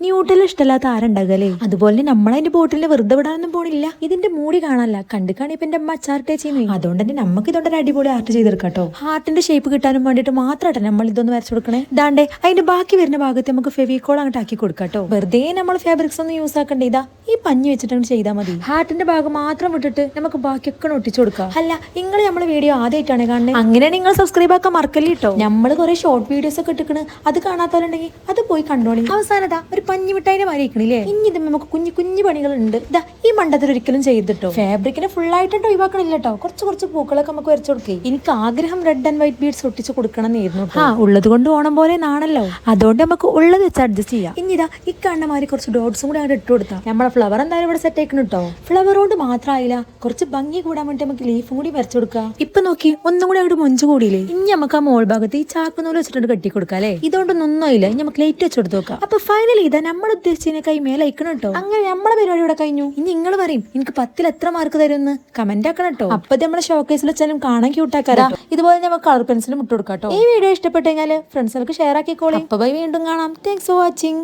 Neutral ഇഷ്ടമല്ലാത്ത ആരുണ്ടാകല്ലേ? അതുപോലെ നമ്മളതിന്റെ ബോട്ടിലിനെ വെറുതെ വിടാനൊന്നും പോണില്ല. ഇതിന്റെ മൂടി കാണാനല്ല. കണ്ടിക്കാണ് കാണി ഇപ്പൊ എന്റെ അമ്മ അച്ചാർട്ടേ ചെയ്യുന്നു അതുകൊണ്ട് തന്നെ നമുക്ക് ഇതുകൊണ്ട് അടിപൊളി ആർട്ട് ചെയ്തെടുക്കാട്ടോ. ഹാർട്ടിന്റെ ഷേപ്പ് കിട്ടാനും വേണ്ടിയിട്ട് മാത്രമായിട്ട് നമ്മൾ ഇതൊന്ന് വരച്ചു കൊടുക്കണേ. ദാണ്ടേ അതിന്റെ ബാക്കി വരുന്ന ഭാഗത്ത് നമുക്ക് ഫെവിക്കോൾ അങ്ങോട്ട് ആക്കി കൊടുക്കാട്ടോ. വെറുതെ നമ്മൾ ഫാബ്രിക്സ് ഒന്നും യൂസ് ആക്കണ്ട ഇതാ? ഈ പഞ്ഞി വെച്ചിട്ട് അങ്ങ് ചെയ്താൽ മതി. ഹാർട്ടിന്റെ ഭാഗം മാത്രം വിട്ടിട്ട് നമുക്ക് ബാക്കിയൊക്കെ ഒട്ടിച്ചു കൊടുക്കാം. അല്ല നിങ്ങൾ നമ്മളെ വീഡിയോ ആദ്യമായിട്ടാണ് കാണുന്നത്. അങ്ങനെ നിങ്ങൾ സബ്സ്ക്രൈബ് ആക്കാൻ മറക്കല്ലേ കേട്ടോ നമ്മൾ കുറെ ഷോർട്ട് വീഡിയോസ് ഒക്കെ ഇട്ടിക്കണ്. അത് കാണാത്തവരുണ്ടെങ്കിൽ അത് പോയി കണ്ടോളി. അവസാനതാ ഒരു പഞ്ഞി മിഠായിനെ മാറി ഇരിക്കണില്ലേ ഇനി ഇത് നമുക്ക് കുഞ്ഞു കുഞ്ഞു പണികളുണ്ട്. ഇതാ ഈ മണ്ടത്തിൽ ഒരിക്കലും ചെയ്തിട്ടോ? ഫാബ്രിക്കിനെ ഫുൾ ആയിട്ട് ഒഴിവാക്കണില്ല കേട്ടോ കുറച്ച് കുറച്ച് പൂക്കളൊക്കെ നമുക്ക് വരച്ചു കൊടുക്കേ. എനിക്ക് ആഗ്രഹം റെഡ് ആൻഡ് വൈറ്റ് ബീഡ്സ് ഒട്ടിച്ച് കൊടുക്കണം എന്നായിരുന്നു ആ ഉള്ളത് കൊണ്ട് ഓണം പോലെ നാണല്ലോ. അതുകൊണ്ട് നമുക്ക് ഉള്ളത് വെച്ച് അഡ്ജസ്റ്റ് ചെയ്യാം. ഇനി ഇതാ ഈ കണ്ണമാരി കുറച്ച് ഡോട്ട്സും കൂടി അങ്ങോട്ട് ഇട്ട് കൊടുത്താൽ നമ്മളെ ഫ്ലവർ എന്തായാലും ഇവിടെ സെറ്റ് ആക്കണം കേട്ടോ ഫ്ലവർ കൊണ്ട് മാത്രമായില്ല കുറച്ച് ഭംഗി കൂടാൻ വേണ്ടി നമുക്ക് ലീഫും കൂടി വരച്ചു കൊടുക്കാം. ഇപ്പൊ നോക്കി ഒന്നും കൂടി അങ്ങോട്ട് മുഞ്ചു കൂടിയില്ലേ? ഇനി നമുക്ക് ആ മോൾ ഭാഗത്ത് ഈ ചാക്കുന്നൂൽ വെച്ചിട്ട് കെട്ടി കൊടുക്കാം അല്ലേ? ഇതുകൊണ്ടൊന്നും ഒന്നുമില്ല ഇനി നമുക്ക് ലൈറ്റ് വെച്ച് കൊടുത്തു നോക്കാം. അപ്പൊ ഫൈനലി ഇതാ നമ്മൾ ഉദ്ദേശിച്ചതിനേക്കായി മേലെ അയക്കണം കേട്ടോ അങ്ങനെ നമ്മളെ പരിപാടി ഇവിടെ കഴിഞ്ഞു. ഇനി നിങ്ങൾ പറയും എനിക്ക് പത്തിൽ എത്ര മാർക്ക് തരുമെന്ന് കമന്റ് ആക്കണം കേട്ടോ അപ്പൊ നമ്മുടെ ഷോക്കേസിൽ വെച്ചാലും കാണാൻ ക്യൂട്ടാക്കാരാ ഇതുപോലെ നമുക്ക് കളർ പെൻസിലും ഇട്ട് കൊടുക്കാം കേട്ടോ ഈ വീഡിയോ ഇഷ്ടപ്പെട്ടു കഴിഞ്ഞാൽ ഫ്രണ്ട്സുകൾക്ക് ഷെയർ ആക്കിക്കോളി. അപ്പൊ വീണ്ടും കാണാം. Thanks for watching